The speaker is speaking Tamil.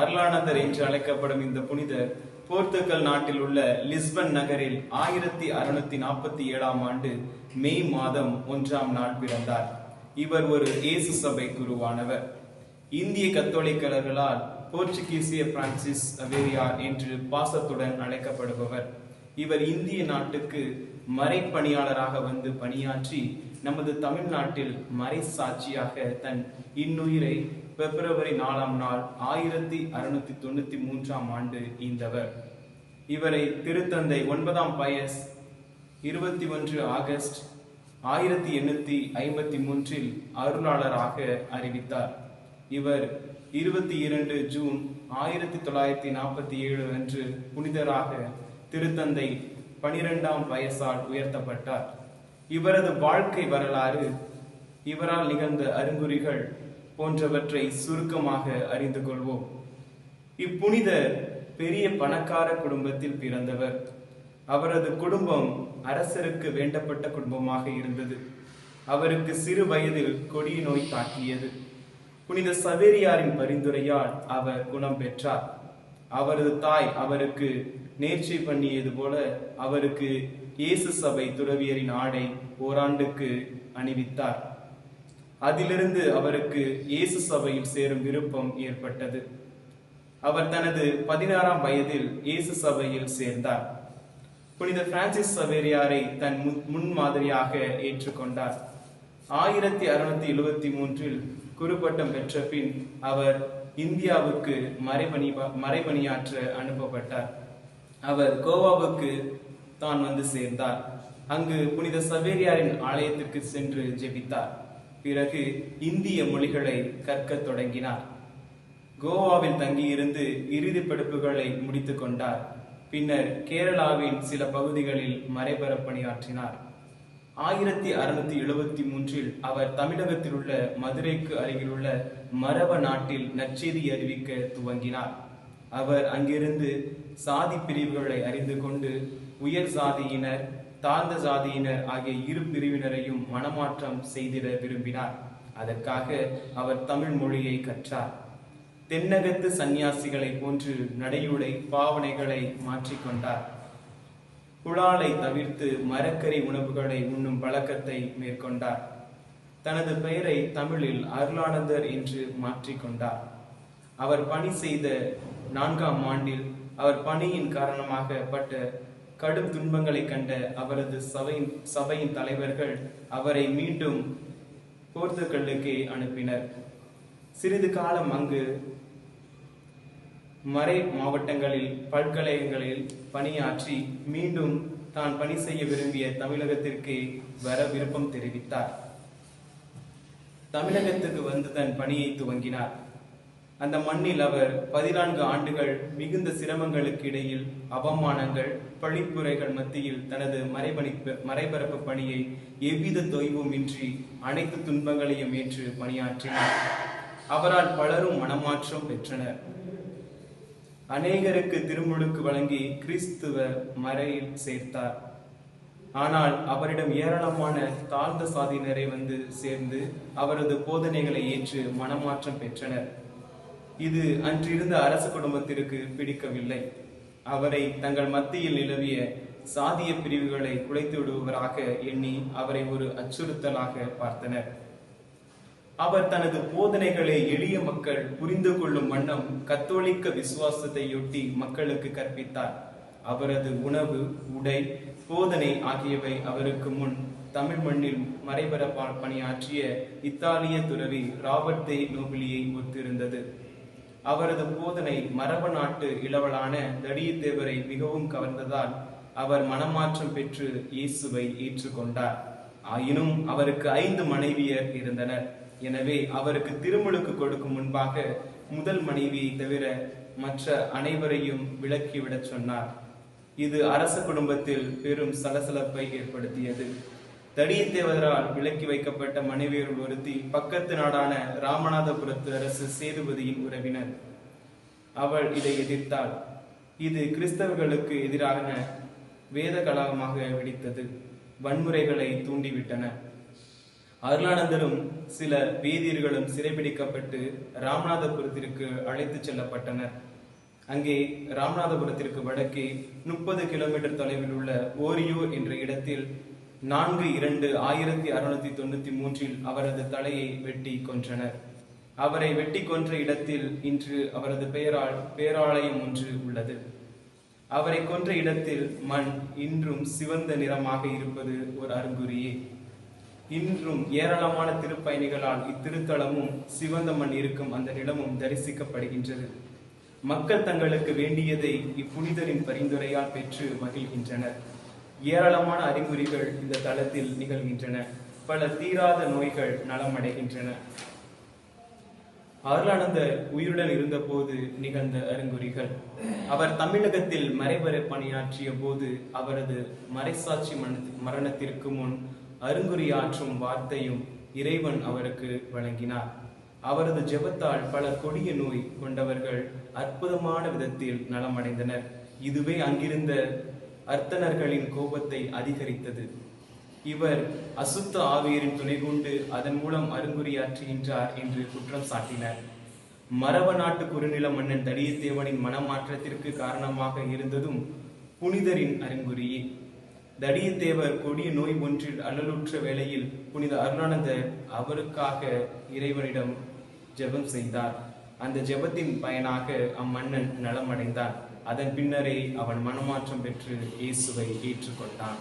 அருளானந்தர் என்று அழைக்கப்படும் இந்த புனிதர் போர்த்துக்கல் நாட்டில் உள்ள லிஸ்பன் நகரில் ஆயிரத்தி அறுநூத்தி நாற்பத்தி ஏழாம் ஆண்டு மே மாதம் ஒன்றாம் நாள் பிறந்தார். இவர் ஒரு இயேசு சபை குருவானவர். இந்திய கத்தோலிக்கலர்களால் போர்ச்சுகீசிய பிரான்சிஸ் அவேரியார் என்று பாசத்துடன் அழைக்கப்படுபவர். இவர் இந்திய நாட்டுக்கு மறைப்பணியாளராக வந்து பணியாற்றி நமது தமிழ்நாட்டில் மறை சாட்சியாக தன் இன்னுயிரை பிப்ரவரி நாலாம் நாள் ஆயிரத்தி அறுநூத்தி தொண்ணூத்தி மூன்றாம் ஆண்டு ஈந்தவர். இவரை திருத்தந்தை ஒன்பதாம் பயஸ் இருபத்தி ஒன்று ஆகஸ்ட் ஆயிரத்தி எண்ணூத்தி ஐம்பத்தி மூன்றில் அருளாளராக அறிவித்தார். இவர் இருபத்தி இரண்டு ஜூன் ஆயிரத்தி தொள்ளாயிரத்தி நாற்பத்தி ஏழு அன்று புனிதராக திருத்தந்தை பனிரெண்டாம் வயசால் உயர்த்தப்பட்டார். இவரது வாழ்க்கை வரலாறு இவரால் நிகழ்ந்த அறிகுறிகள் போன்றவற்றை சுருக்கமாக அறிந்து கொள்வோம். இப்புனிதர் பெரிய பணக்கார குடும்பத்தில் பிறந்தவர். அவரது குடும்பம் அரசருக்கு வேண்டப்பட்ட குடும்பமாக இருந்தது. அவருக்கு சிறு வயதில் கொடிய நோய் தாக்கியது. புனித சவேரியாரின் பரிந்துரையால் அவர் குணம் பெற்றார். அவரது தாய் அவருக்கு நேர்ச்சி பண்ணியது போல அவருக்கு இயேசு சபை துறவியரின் ஆடை ஓராண்டுக்கு அணிவித்தார். அதிலிருந்து அவருக்கு இயேசு சபையில் சேரும் விருப்பம் ஏற்பட்டது. அவர் தனது பதினாறாம் வயதில் இயேசு சபையில் சேர்ந்தார். புனித பிரான்சிஸ் சவேரியாரை தன் முன்- மாதிரியாக ஏற்றுக்கொண்டார். ஆயிரத்தி அறுநூத்தி எழுவத்தி மூன்றில் குருப்பட்டம் பெற்ற பின் அவர் இந்தியாவுக்கு மறைபணி மறைபணியாற்ற அனுப்பப்பட்டார். அவர் கோவாவுக்கு தான் வந்து சேர்ந்தார். அங்கு புனித சவேரியாரின் ஆலயத்திற்கு சென்று ஜெபித்தார். பிறகு இந்திய மொழிகளை கற்கத் தொடங்கினார். கோவாவில் தங்கியிருந்து இறுதி படிப்புகளை முடித்து கொண்டார். பின்னர் கேரளாவின் சில பகுதிகளில் மறைபர பணியாற்றினார். ஆயிரத்தி அறுநூத்தி எழுபத்தி மூன்றில் அவர் தமிழகத்தில் உள்ள மதுரைக்கு அருகிலுள்ள மரப நாட்டில் நற்செய்தி அறிவிக்க துவங்கினார். அவர் அங்கிருந்து சாதி பிரிவுகளை அறிந்து கொண்டு உயர் சாதியினர் தாழ்ந்த சாதியினர் ஆகிய இரு பிரிவினரையும் மனமாற்றம் செய்திட விரும்பினார். அதற்காக அவர் தமிழ் மொழியை கற்றார். தென்னகத்து சந்நியாசிகளை போன்று நடையுடை பாவனைகளை மாற்றிக்கொண்டார் புலாலை தவிர்த்து மரக்கறி உணவுகளை உண்ணும் பழக்கத்தை மேற்கொண்டார். தனது பெயரை தமிழில் அருளானந்தர் என்று மாற்றிக்கொண்டார் அவர் பணி செய்த நான்காம் ஆண்டில் அவர் பணியின் காரணமாக பட்ட கடும் துன்பங்களை கண்ட அவரது சபையின் சபையின் தலைவர்கள் அவரை மீண்டும் போர்த்துக்கல்லுக்கு அனுப்பினர். சிறிது காலம் அங்கு மறை மாவட்டங்களில் பல்கலைகளில் பணியாற்றி மீண்டும் தான் பணி செய்ய விரும்பிய தமிழகத்திற்கு வர விருப்பம் தெரிவித்தார். தமிழகத்துக்கு வந்து தன் பணியை துவங்கினார். அந்த மண்ணில் அவர் பதினான்கு ஆண்டுகள் மிகுந்த சிரமங்களுக்கு இடையில் அவமானங்கள் பழிப்புரைகள் மத்தியில் தனது மறைபணிப்பு மறைபரப்பு பணியை எவ்வித தொய்வுமின்றி அனைத்து துன்பங்களையும் ஏற்று பணியாற்றினார். அவரால் பலரும் மனமாற்றம் பெற்றனர். அநேகருக்கு திருமுழுக்கு வழங்கி கிறிஸ்துவ மறையில் சேர்த்தார். ஆனால் அவரிடம் ஏராளமான தாழ்ந்த சாதியினரை வந்து சேர்ந்து அவரது போதனைகளை ஏற்று மனமாற்றம் பெற்றனர். இது அன்றிருந்த அரச குடும்பத்திற்கு பிடிக்கவில்லை. அவரை தங்கள் மத்தியில் நிலவிய சாதிய பிரிவுகளை குலைத்து விடுபவராக எண்ணி அவரை ஒரு அச்சுறுத்தலாக பார்த்தனர். அவர் தனது போதனைகளை எளிய மக்கள் புரிந்து கொள்ளும் வண்ணம் கத்தோலிக்க விசுவாசத்தையொட்டி மக்களுக்கு கற்பித்தார். அவரது உணவு உடை போதனை ஆகியவை அவருக்கு முன் தமிழ் மண்ணில் மறைபர ப- பணியாற்றிய இத்தாலிய துறவி ராபர்ட் தே நோபிலியை ஒத்திருந்தது. அவரது போதனை மரப நாட்டு இளவலான தடியத்தேவரை மிகவும் கவர்ந்ததால் அவர் மனமாற்றம் பெற்று இயேசுவை ஏற்றுக்கொண்டார். ஆயினும் அவருக்கு ஐந்து மனைவியர் இருந்தனர். எனவே அவருக்கு திருமுழுக்கு கொடுக்கும் முன்பாக முதல் மனைவியை தவிர மற்ற அனைவரையும் விலக்கிவிடச் சொன்னார். இது அரச குடும்பத்தில் பெரும் சலசலப்பை ஏற்படுத்தியது. தடியத்தேவரால் விலக்கி வைக்கப்பட்ட மனைவியர் ஒருத்தி பக்கத்து நாடான ராமநாதபுரத்து அரசு சேதுபதியின் உறவினர். அவள் இதை எதிர்த்தாள். இது கிறிஸ்தவர்களுக்கு எதிரான வேத கலாகமாக வெடித்தது. வன்முறைகளை தூண்டிவிட்டன. அருளானந்தரும் சில வேதியர்களும் சிறைபிடிக்கப்பட்டு ராமநாதபுரத்திற்கு அழைத்துச் செல்லப்பட்டனர். அங்கே ராமநாதபுரத்திற்கு வடக்கே முப்பது கிலோமீட்டர் தொலைவில் உள்ள ஓரியோ என்ற இடத்தில் நான்கு இரண்டு ஆயிரத்தி அறுநூத்தி தொண்ணூத்தி மூன்றில் அவரது தலையை வெட்டி கொன்றனர். அவரை வெட்டி கொன்ற இடத்தில் இன்று அவரது பெயரால் பேராலயம் ஒன்று உள்ளது. அவரை கொன்ற இடத்தில் மண் இன்றும் சிவந்த நிறமாக இருப்பது ஒரு அருங்குறியே. இன்றும் ஏராளமான திருப்பயணிகளால் இத்திருத்தலமும் சிவந்த மண் இருக்கும் அந்த நிலமும் தரிசிக்கப்படுகின்றது. மக்கள் தங்களுக்கு வேண்டியதை இப்புனிதரின் பரிந்துரையால் பெற்று மகிழ்கின்றனர். ஏராளமான அறிகுறிகள் இந்த தளத்தில் நிகழ்கின்றன. பல தீராத நோய்கள் நலமடைகின்றன. அருளானந்த உயிருடன் இருந்தபோது நிகழ்ந்த அறிகுறிகள். அவர் தமிழகத்தில் மறைவரை பணியாற்றிய போது அவரது மறைசாட்சி மரணத்திற்கு முன் அருங்குறியாற்றும் வார்த்தையும் இறைவன் அவருக்கு வழங்கினார். அவரது ஜெபத்தால் பல கொடிய நோய் கொண்டவர்கள் அற்புதமான விதத்தில் நலமடைந்தனர். இதுவே அங்கிருந்த அர்த்தனர்களின் கோபத்தை அதிகரித்தது. இவர் அசுத்த ஆவியரின் துணை கொண்டு அதன் மூலம் அருங்குறியாற்றுகின்றார் என்று குற்றம் சாட்டினர். மரப நாட்டு குறுநில மன்னன் தடியத்தேவனின் மனமாற்றத்திற்கு காரணமாக இருந்ததும் புனிதரின் அருங்குறியே தடியத்தேவர் கொடிய நோய் ஒன்றில் அல்லலுற்ற வேளையில் புனித அருளானந்தர் அவருக்காக இறைவனிடம் ஜெபம் செய்தார். அந்த ஜெபத்தின் பயனாக அம்மன்னன் நலமடைந்தார். அதன் பின்னரே அவன் மனமாற்றம் பெற்று இயேசுவை ஏற்றுக்கொண்டான்.